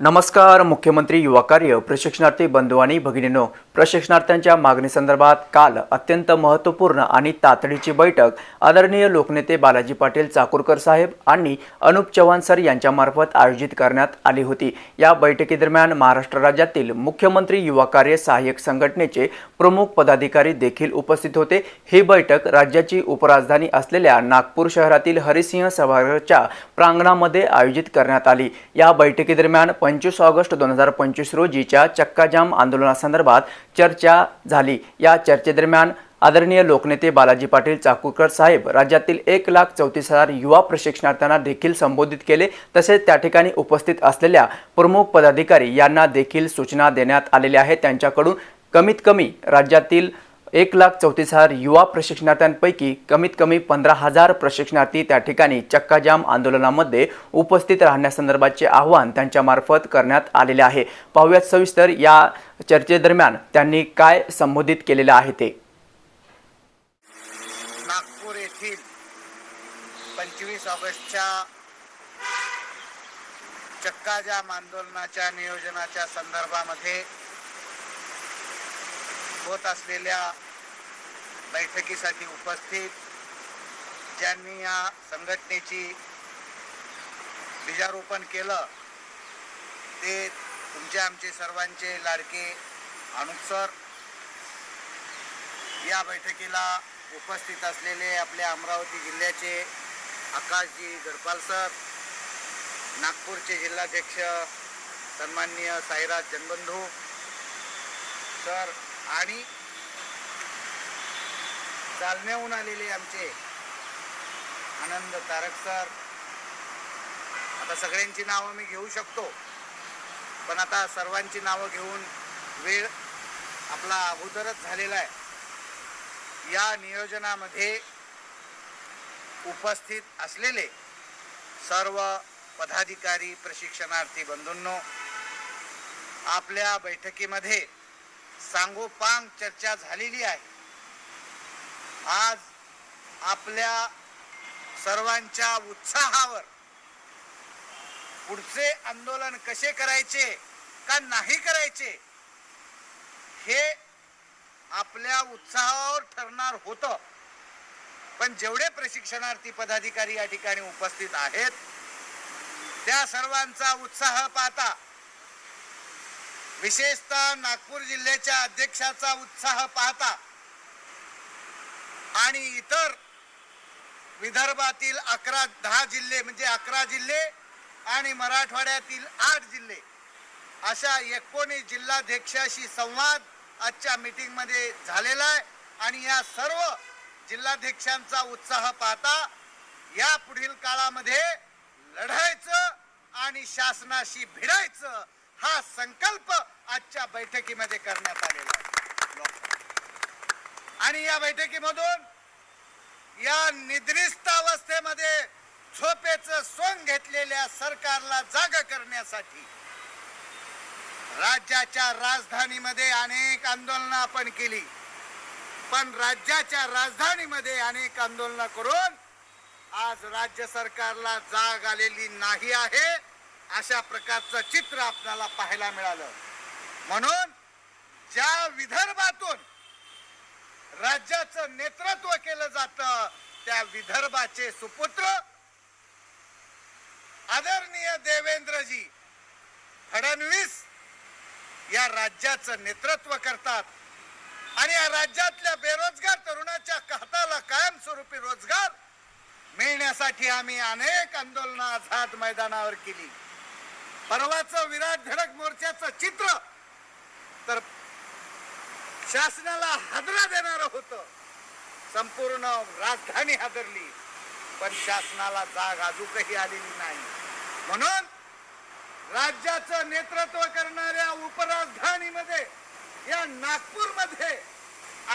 नमस्कार मुख्यमंत्री युवा कार्य प्रशिक्षणार्थी बंधू आणि भगिनींनो. प्रशिक्षणार्थ्यांच्या मागणीसंदर्भात काल अत्यंत महत्त्वपूर्ण आणि तातडीची बैठक आदरणीय लोकनेते बालाजी पाटील चाकूरकर साहेब आणि अनुप चव्हाण सर यांच्यामार्फत आयोजित करण्यात आली होती. या बैठकीदरम्यान महाराष्ट्र राज्यातील मुख्यमंत्री युवा कार्य सहाय्यक संघटनेचे प्रमुख पदाधिकारी देखील उपस्थित होते. ही बैठक राज्याची उपराजधानी असलेल्या नागपूर शहरातील हरिसिंह सभागृहाच्या प्रांगणामध्ये आयोजित करण्यात आली. या बैठकीदरम्यान पंचवीस ऑगस्ट दोन हजार पंचवीस रोजीच्या चक्काजाम आंदोलनासंदर्भात चर्चा झाली. या चर्चेदरम्यान आदरणीय लोकनेते बालाजी पाटील चाकूरकर साहेब राज्यातील एक लाख चौतीस हजार युवा प्रशिक्षणार्थ्यांना देखील संबोधित केले. तसेच त्या ठिकाणी उपस्थित असलेल्या प्रमुख पदाधिकारी यांना देखील सूचना देण्यात आलेल्या आहेत. त्यांच्याकडून कमीत कमी राज्यातील एक लाख चौतीस हजार युवा प्रशिक्षणार्थ्यांपैकी कमीत कमी पंधरा हजार प्रशिक्षणार्थी त्या ठिकाणी चक्काजाम आंदोलनामध्ये उपस्थित राहण्यासंदर्भाचे आव्हान त्यांच्यामार्फत करण्यात आलेले आहे. पाहुयात सविस्तर या चर्चेदरम्यान त्यांनी काय संबोधित केलेलं आहे ते. नागपूर येथील पंचवीस ऑगस्टच्या चक्काजाम आंदोलनाच्या नियोजनाच्या संदर्भामध्ये होत असलेल्या बैठकीसाठी उपस्थित ज्यांनी या संघटनेची बीजारोपण केलं ते तुमचे आमचे सर्वांचे लाडके अनुप सर या बैठकीला उपस्थित असलेले आपल्या अमरावती जिल्ह्याचे आकाशजी गडपाल सर नागपूरचे जिल्हाध्यक्ष सन्माननीय साईराज जनबंधू सर आणि जालन्याहून आलेले आमचे आनंद तारक सर. आता सगळ्यांची नावं मी घेऊ शकतो पण आता सर्वांची नावं घेऊन वेळ आपला अगोदरच झालेला आहे. या नियोजनामध्ये उपस्थित असलेले सर्व पदाधिकारी प्रशिक्षणार्थी बंधूंनो आपल्या बैठकीमध्ये सांगोपांग चर्चा झालेली आहे. आज आपल्या सर्वांच्या उत्साहावर पुढचे आंदोलन कसे करायचे का नाही करायचे हे आपल्या उत्साहावर ठरणार होतं. पण जेवढे प्रशिक्षणार्थी पदाधिकारी या ठिकाणी उपस्थित आहेत त्या सर्वांचा उत्साह पाहता विशेषतः नागपूर जिल्ह्याच्या अध्यक्षाचा उत्साह पाहता आणि इतर विदर्भातील अकरा दहा जिल्हे म्हणजे अकरा जिल्हे आणि मराठवाड्यातील आठ जिल्हे अशा एकोणीस जिल्हाध्यक्षाशी संवाद आजच्या मीटिंगमध्ये झालेला आहे. आणि या सर्व जिल्हाध्यक्षांचा उत्साह पाहता या पुढील काळामध्ये लढायचं आणि शासनाशी भिडायचं हा संकल्प आजच्या बैठकीमध्ये करण्यात आलेला आहे. आणि या बैठकीमधून या निद्रिस्त अवस्थेमध्ये झोपेचं सोंग घेतलेल्या सरकारला जाग करण्यासाठी राज्याच्या राजधानीमध्ये अनेक आंदोलनं आपण केली. पण राज्याच्या राजधानीमध्ये अनेक आंदोलनं करून आज राज्य सरकारला जाग आलेली नाही आहे अशा प्रकारचं चित्र आपल्याला पाहायला मिळालं. म्हणून ज्या विदर्भातून राज्याचं नेतृत्व केलं जात त्या विदर्भाचे सुपुत्र आदरणीय देवेंद्रजी फडणवीस या राज्याचं नेतृत्व करतात आणि या राज्यातल्या बेरोजगार तरुणाच्या हाताला कायमस्वरूपी रोजगार मिळण्यासाठी आम्ही अनेक आंदोलनं आझाद मैदानावर केली. परवाचं विराट धडक मोर्चाचं चित्र तर शासनाला हादरा देणार होतं. संपूर्ण राजधानी हादरली. पण शासनाला जाग अजूनही आलेली नाही. म्हणून राज्याचं नेतृत्व करणाऱ्या उपराजधानीमध्ये या नागपूरमध्ये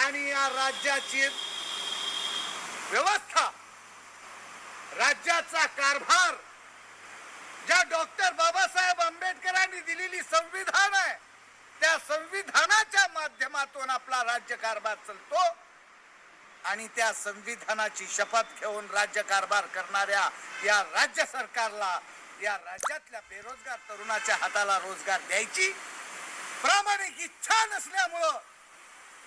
आणि या राज्याची व्यवस्था राज्याचा कारभार ज्या डॉक्टर बाबासाहेब आंबेडकरांनी दिलेली संविधान आहे त्या संविधान माध्यमातून आपला राज्यकारभार चालतो आणि त्या संविधानाची शपथ घेऊन राज्यकारभार करणाऱ्या या राज्य सरकारला या राज्यातल्या बेरोजगार तरुणाच्या हाताला रोजगार द्यायची प्रामाणिक इच्छा नसल्यामुळं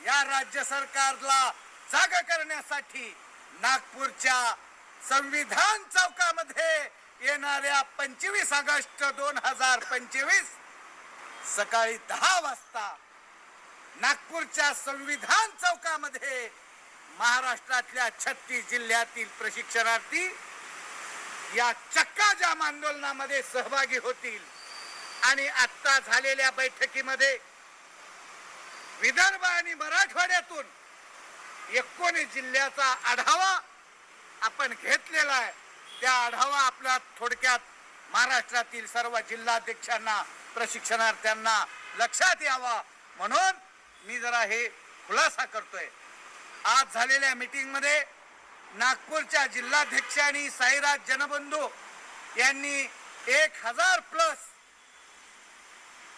या राज्य सरकारला जाग करण्यासाठी नागपूरच्या संविधान चौकामध्ये येणाऱ्या पंचवीस ऑगस्ट दोन हजार पंचवीस सकाळी दहा वाजता नागपूरच्या संविधान चौकामध्ये महाराष्ट्रातल्या छत्तीस जिल्ह्यातील प्रशिक्षणार्थी या चक्का जाम आंदोलनामध्ये सहभागी होतील. आणि आत्ता झालेल्या बैठकीमध्ये विदर्भ आणि मराठवाड्यातून एकोणीस जिल्ह्याचा आढावा आपण घेतलेला आहे. त्या आढावा आपला थोडक्यात महाराष्ट्रातील सर्व जिल्हाध्यक्षांना प्रशिक्षणार्थ्यांना लक्षात यावा. म्हणून मी जरा हे खुलासा करतोय. आज झालेल्या मीटिंगमध्ये नागपूरच्या जिल्हाध्यक्ष आणि साईराज जनबंधू यांनी एक हजार प्लस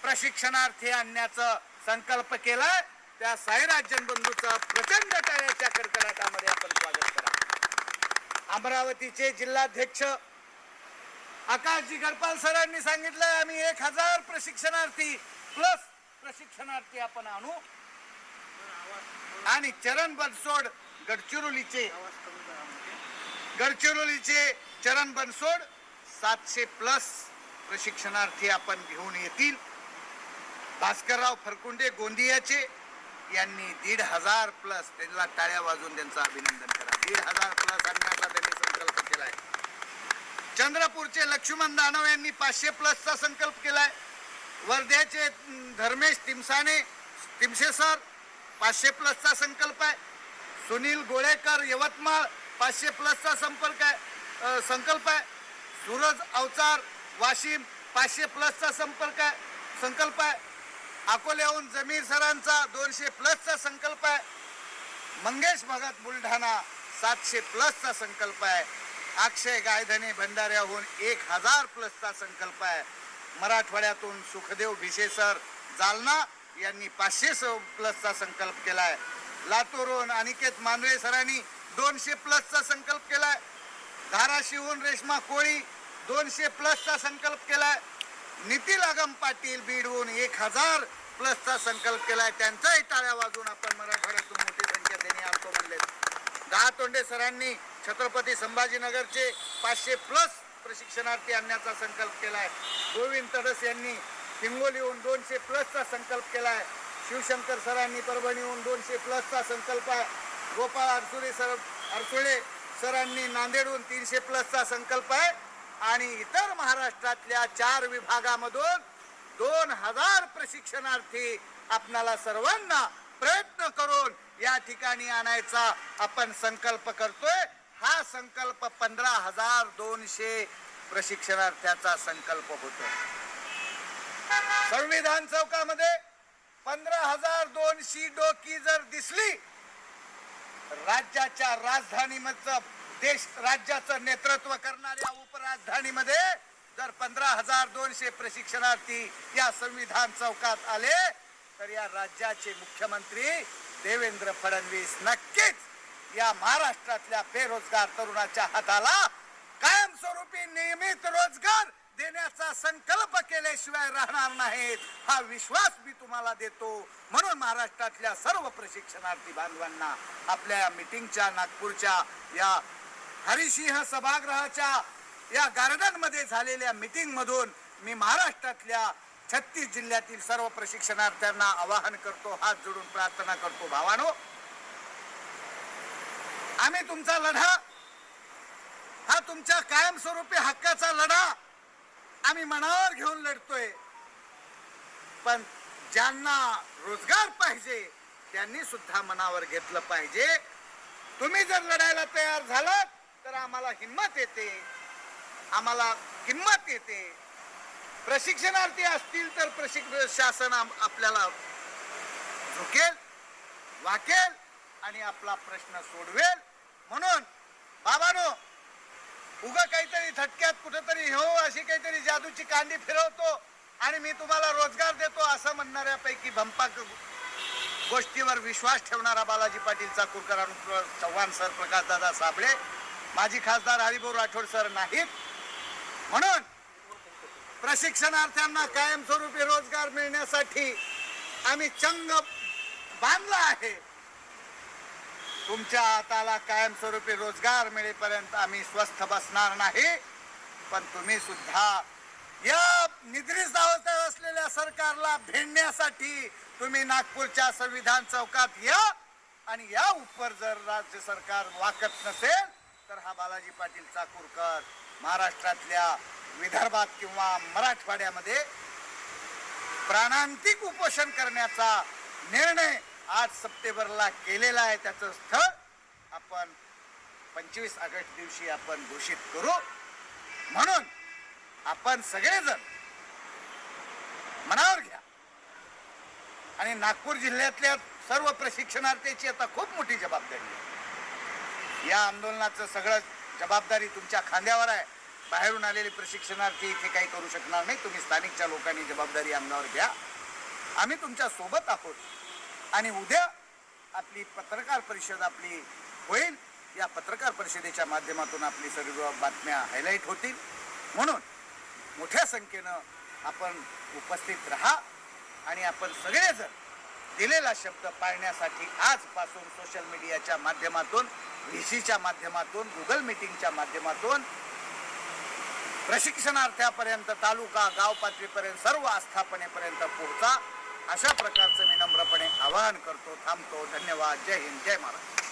प्रशिक्षणार्थी आणण्याचा संकल्प केला त्या साईराज जनबंधूचं प्रचंड टाळ्याच्या कडकडाटामध्ये आपण स्वागत करा. अमरावतीचे जिल्हाध्यक्ष आकाशजी गडपाल सरांनी सांगितलं आम्ही एक हजार प्रशिक्षणार्थी प्लस प्रशिक्षणार्थी आपण आणू. आणि चरण बनसोड गडचिरोलीचे. गडचिरोलीचे चरण बनसोड सातशे प्लस प्रशिक्षणार्थी आपण घेऊन येतील. भास्करराव फरकुंडे गोंदियाचे यांनी दीड हजार प्लस त्यांना टाळ्या वाजून त्यांचं अभिनंदन करा. दीड हजार प्लस आणण्याचा त्यांनी संकल्प केलाय. चंद्रपूरचे लक्ष्मण दानव यांनी पाचशे प्लसचा संकल्प केलाय. वर्ध्याचे धर्मेश तिमसाने तिमसे सर पाचशे प्लसचा संकल्प आहे. सुनील गोळेकर यवतमाळ पाचशे प्लसचा संपर्क आहे. संकल्प आहे. सूरज अवचार वाशिम पाचशे प्लसचा संपर्क आहे. संकल्प आहे. अकोल्याहून जमीर सरांचा दोनशे प्लसचा संकल्प आहे. मंगेश भगत बुलढाणा सातशे प्लसचा संकल्प आहे. अक्षय गायधने भंडाऱ्याहून एक हजार प्लसचा संकल्प आहे. मराठवाड्यातून सुखदेव भिशेसर जालना यांनी पाचशे स- प्लसचा संकल्प केला आहे लातूरहून अनिकेत मानवे सरांनी दोनशे प्लसचा संकल्प केला आहे धाराशिवहून रेश्मा कोळी दोनशे प्लसचा संकल्प केला आहे नितील आगम पाटील बीडहून एक हजार प्लसचा संकल्प केला आहे त्यांचाही टाळ्या वाजून आपण मराठवाड्यातून मोठी संख्या त्यांनी आणतो म्हणले. दहा तोंडे सरांनी छत्रपती संभाजीनगरचे पाचशे प्लस प्रशिक्षणार्थी आणण्याचा संकल्प केला आहे गोविंद तडस यांनी हिंगोलीहून दोनशे प्लसचा संकल्प केला आहे शिवशंकर सरांनी परभणीहून दोनशे प्लसचा संकल्प आहे. गोपाळ अडसुळे सर अडसुळे सरांनी नांदेडहून तीनशे प्लसचा संकल्प आहे. आणि इतर महाराष्ट्रातल्या चार विभागामधून दोन हजार प्रशिक्षणार्थी आपणाला सर्वांना प्रयत्न करून या ठिकाणी आणायचा आपण संकल्प करतोय. हा संकल्प पंधरा हजार दोनशे प्रशिक्षणार्थ्याचा संकल्प होतो संविधान चौकामध्ये पंधरा हजार दोनशे डोकी जर दिसली राज्याच्या राजधानीमधलं देश राज्याचं नेतृत्व करणाऱ्या उपराजधानीमध्ये जर पंधरा हजार दोनशे प्रशिक्षणार्थी या संविधान चौकात आले तर या राज्याचे मुख्यमंत्री देवेंद्र फडणवीस नक्कीच या महाराष्ट्रातल्या बेरोजगार तरुणाच्या हाताला कायमस्वरूपी नियमित रोजगार देण्याचा संकल्प केल्याशिवाय राहणार नाहीत. हा विश्वास मी तुम्हाला देतो. म्हणून महाराष्ट्रातल्या सर्व प्रशिक्षणार्थी बांधवांना आपल्या या मिटिंगच्या नागपूरच्या या हरिसिंह सभागृहाच्या या गार्डनमध्ये झालेल्या मीटिंग मधून मी महाराष्ट्रातल्या छत्तीस जिल्ह्यातील सर्व प्रशिक्षणार्थ्यांना आवाहन करतो हात जोडून प्रार्थना करतो. भावानो आम्ही तुमचा लढा हा तुमच्या कायमस्वरूपी हक्काचा लढा आम्ही मनावर घेऊन लढतोय. पण ज्यांना रोजगार पाहिजे त्यांनी सुद्धा मनावर घेतलं पाहिजे. तुम्ही जर लढायला तयार झालात तर आम्हाला हिंमत येते. आम्हाला किंमत येते. प्रशिक्षणार्थी असतील तर प्रशिक्षण शासन आपल्याला झुकेल वाकेल आणि आपला प्रश्न सोडवेल. म्हणून बाबानो उगा काहीतरी थटक्यात कुठेतरी हो अशी काहीतरी जादूची कांडी फिरवतो आणि मी तुम्हाला रोजगार देतो असं म्हणणाऱ्यापैकी भंपाक गोष्टीवर विश्वास ठेवणारा बालाजी पाटील चाकूरकर आणि चव्हाण सर प्रकाशदादा साबळे. माजी खासदार हरिभाऊ राठोड सर नाहीत. म्हणून प्रशिक्षणार्थ्यांना कायमस्वरूपी रोजगार मिळण्यासाठी आम्ही चंग बांधला आहे. तुमच्या हाताला कायमस्वरूपी रोजगार मिळेपर्यंत आम्ही स्वस्थ बसणार नाही. पण तुम्ही सुद्धा या निद्रिस अवस्थेत असलेल्या सरकारला भेडण्यासाठी तुम्ही नागपूरच्या संविधान चौकात या. आणि या उपर जर राज्य सरकार वाकत नसेल तर हा बालाजी पाटील चाकूरकर महाराष्ट्रातल्या विदर्भात किंवा मराठवाड्यामध्ये प्राणांतिक उपोषण करण्याचा निर्णय आज सप्टेंबरला केलेला आहे त्याचं स्थळ. आपण पंचवीस ऑगस्ट दिवशी आपण घोषित करू. म्हणून आपण सगळेजण मनावर घ्या. आणि नागपूर जिल्ह्यातल्या सर्व प्रशिक्षणार्थीची आता खूप मोठी जबाबदारी आहे. या आंदोलनाचं सगळं जबाबदारी तुमच्या खांद्यावर आहे. बाहेरून आलेले प्रशिक्षणार्थी इथे काही करू शकणार नाही. तुम्ही स्थानिकच्या लोकांनी जबाबदारी अंगावर घ्या. आम्ही तुमच्यासोबत आहोत. आणि उद्या आपली पत्रकार परिषद आपली होईल. या पत्रकार परिषदेच्या माध्यमातून आपली सर्व बातम्या हायलाईट होतील. म्हणून मोठ्या संख्येनं आपण उपस्थित राहा आणि आपण सगळेजण दिलेला शब्द पाळण्यासाठी आजपासून सोशल मीडियाच्या माध्यमातून व्हीसीच्या माध्यमातून गुगल मीटिंगच्या माध्यमातून प्रशिक्षणार्थ्यापर्यंत तालुका गाव पातळीपर्यंत सर्व आस्थापनेपर्यंत पोहोचा. अशा प्रकारचं मी नम्रपणे आवाहन करतो थांबतो. धन्यवाद. जय हिंद. जय महाराष्ट्र.